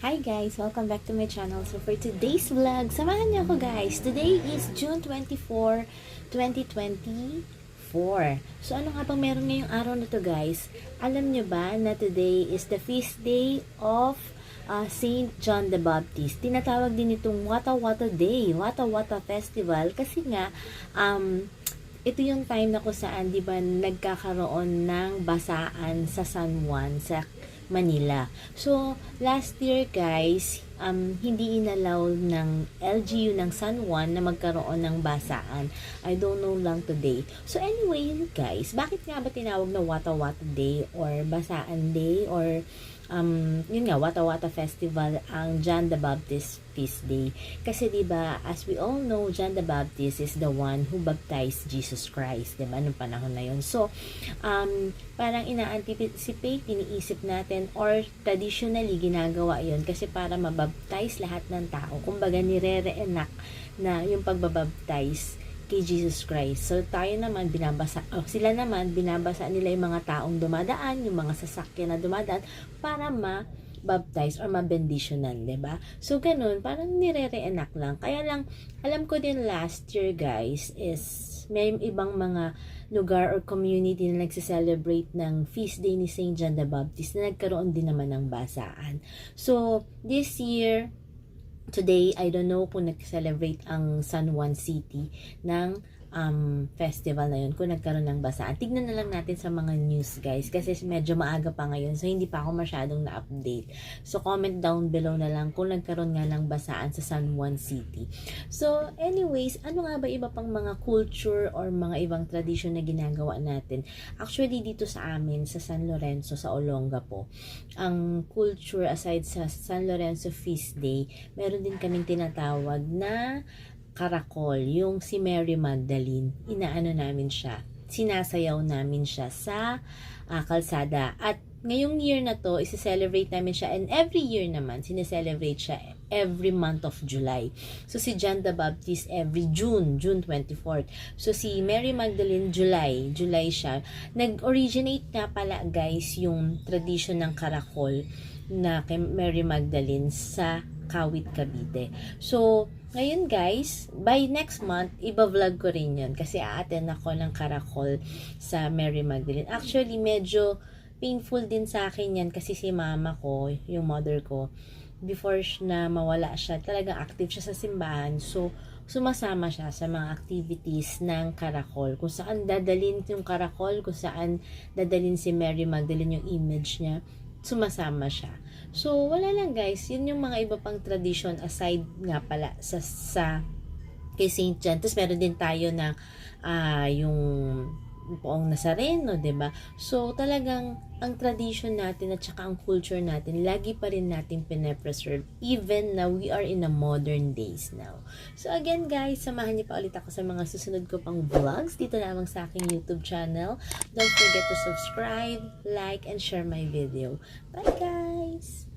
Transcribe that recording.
Hi guys! Welcome back to my channel. So for today's vlog, samahan niyo ako guys. Today is June 24, 2024. So ano nga bang meron ngayong araw na to guys? Alam niyo ba na today is the feast day of uh, Saint John the Baptist. Tinatawag din itong Wata Wata Day, Wata Wata Festival kasi nga um, ito yung time na kung saan, di ba, nagkakaroon ng basaan sa San Juan, sa Manila. So, last year, guys, um, hindi inalaw ng LGU ng San Juan na magkaroon ng basaan. I don't know lang today. So, anyway, yun, guys, bakit nga ba tinawag na Wata Wata Day or Basaan Day or um, yun nga, Wata Wata Festival ang John the Baptist Feast Day. Kasi ba, as we all know, John the Baptist is the one who baptized Jesus Christ, ba, nung panahon na yun. So, um, parang ina-anticipate, iniisip natin or traditionally ginagawa 'yon kasi para mabaptize lahat ng tao. Kumbaga nire-reenact na yung pagbabaptize kay Jesus Christ. So, tayo naman, binabasa, oh, sila naman, binabasa nila yung mga taong dumadaan, yung mga sasakyan na dumadaan, para ma-baptize or ma-benditionan, 'di ba So, ganun, parang nire-reenact lang. Kaya lang, alam ko din last year, guys, is may ibang mga lugar or community na nagse-celebrate ng feast day ni St. John the Baptist na nagkaroon din naman ng basaan. So, this year, today, I don't know kung nag-celebrate ang San Juan City ng um, festival na yun, kung nagkaroon ng basaan. Tignan na lang natin sa mga news, guys, kasi medyo maaga pa ngayon, so hindi pa ako masyadong na-update. So, comment down below na lang kung nagkaroon nga ng basaan sa San Juan City. So, anyways, ano nga ba iba pang mga culture or mga ibang tradition na ginagawa natin? Actually, dito sa amin, sa San Lorenzo, sa Olongapo, ang culture aside sa San Lorenzo Feast Day, meron din kaming tinatawag na karakol, yung si Mary Magdalene. Inaano namin siya, sinasayaw namin siya sa ah, kalsada. At ngayong year na to, isi-celebrate namin siya and every year naman, sineselebrate siya every month of July. So si John the Baptist every June, June 24th. So si Mary Magdalene July, July siya. Nag-originate nga pala guys yung tradition ng karakol na kay Mary Magdalene sa Kawit, Cavite. So, ngayon guys, by next month, iba-vlog ko rin yun kasi aaten ako ng karakol sa Mary Magdalene. Actually, medyo painful din sa akin yan kasi si mama ko, yung mother ko, before na mawala siya, talagang active siya sa simbahan. So, sumasama siya sa mga activities ng karakol. Kung saan dadalin yung karakol, kung saan dadalin si Mary Magdalene yung image niya, sumasama siya. So, wala lang guys. Yun yung mga iba pang tradition aside nga pala sa, sa kay St. John. Tapos meron din tayo ng ah, yung poong Nazareno, ba? So talagang ang tradition natin at saka ang culture natin lagi pa rin nating pine-preserve even na we are in a modern days now. So again guys, samahan niyo pa ulit ako sa mga susunod ko pang vlogs dito lamang sa aking YouTube channel. Don't forget to subscribe, like, and share my video. Bye guys!